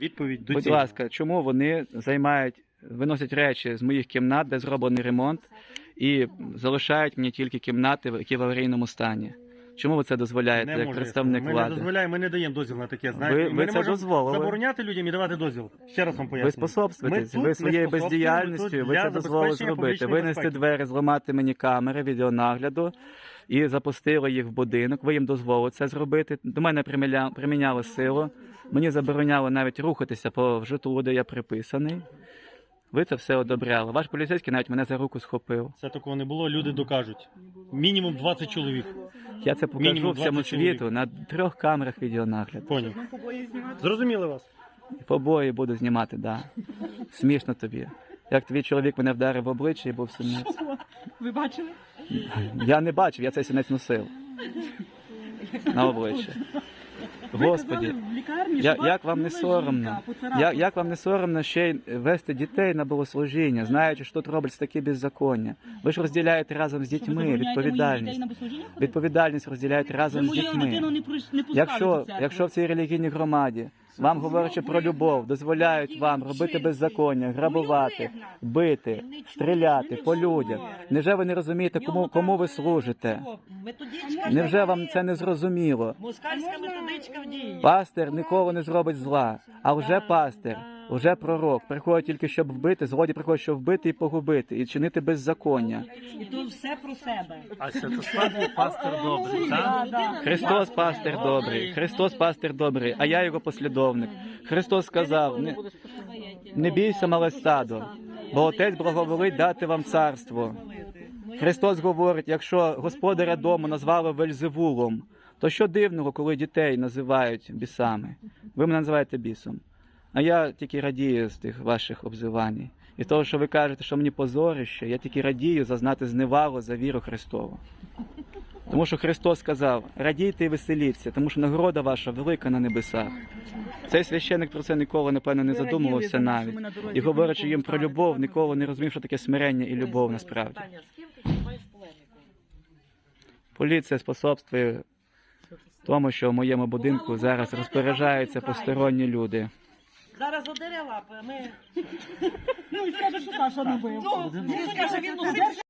Відповідь до Будь ласка, чому вони займають, виносять речі з моїх кімнат, де зроблений ремонт, і залишають мені тільки кімнати, які в аварійному стані? Чому ви це дозволяєте Не як може. представник ми влади? не дозволяємо, ми не даємо дозвіл на таке. Знаєте, Ви- ми ви не це можемо дозволили. забороняти людям і давати дозвіл. Ще раз вам Ви поясню. способствуєте, Ми ви не своєю способствуємо, бездіяльністю, тут ви для це дозволили забезпечення зробити. публічної Винести безпеки. двері, зламати мені камери відеонагляду і запустили їх в будинок. Ви їм дозволили це зробити. До мене приміля- приміняли силу. Мені забороняли навіть рухатися по житлу, де я приписаний. Ви це все одобряли. Ваш поліцейський навіть мене за руку схопив. Це такого не було, люди докажуть. Мінімум 20 чоловік. Я це покажу всьому 20 чоловік. світу на трьох камерах відеонагляду. Поняв. Зрозуміли вас? Побої буду знімати, да. Смішно тобі. Як твій чоловік мене вдарив в обличчя і був синець. Ви бачили? Я не бачив, я цей синець носив. На обличчя. Господі, я, як вам не соромно? поцарапала. Як, вам не соромно ще й вести дітей на богослужіння, знаючи, що тут робиться таке беззаконня? Ви ж розділяєте разом з дітьми відповідальність. Відповідальність розділяєте разом з дітьми. Якщо, якщо в цій релігійній громаді вам говорячи про любов, дозволяють вам робити беззаконня, грабувати, бити, стріляти по людях, невже ви не розумієте, кому, кому ви служите? Невже вам це не зрозуміло? Пастир ніколи не зробить зла, а вже пастир, вже пророк приходить тільки щоб вбити, злодій приходить, щоб вбити і погубити, і чинити беззаконня. І то все про себе. А Святослав пастор добрий, так? Христос пастир добрий, Христос пастир добрий, а я його послідовник. Христос сказав: не, не бійся, мале стадо, бо отець благоволить дати вам царство. Христос говорить, якщо господаря дому назвали Вельзевулом, то що дивного, коли дітей називають бісами? Ви мене називаєте бісом. А я тільки радію з тих ваших обзивань. І того, що ви кажете, що мені позорище, я тільки радію зазнати зневагу за віру Христову. Тому що Христос сказав: радійте і веселіться, тому що нагорода ваша велика на небесах. Цей священник про це ніколи, напевно, не задумувався навіть. І говорячи їм про любов, ніколи не розумів, що таке смирення і любов насправді. Поліція способствує тому, що в моєму будинку зараз розпоряджаються посторонні люди. Зараз одере лапи, ми... Ну, і скаже, що Саша робив. Ну, він скаже, він носив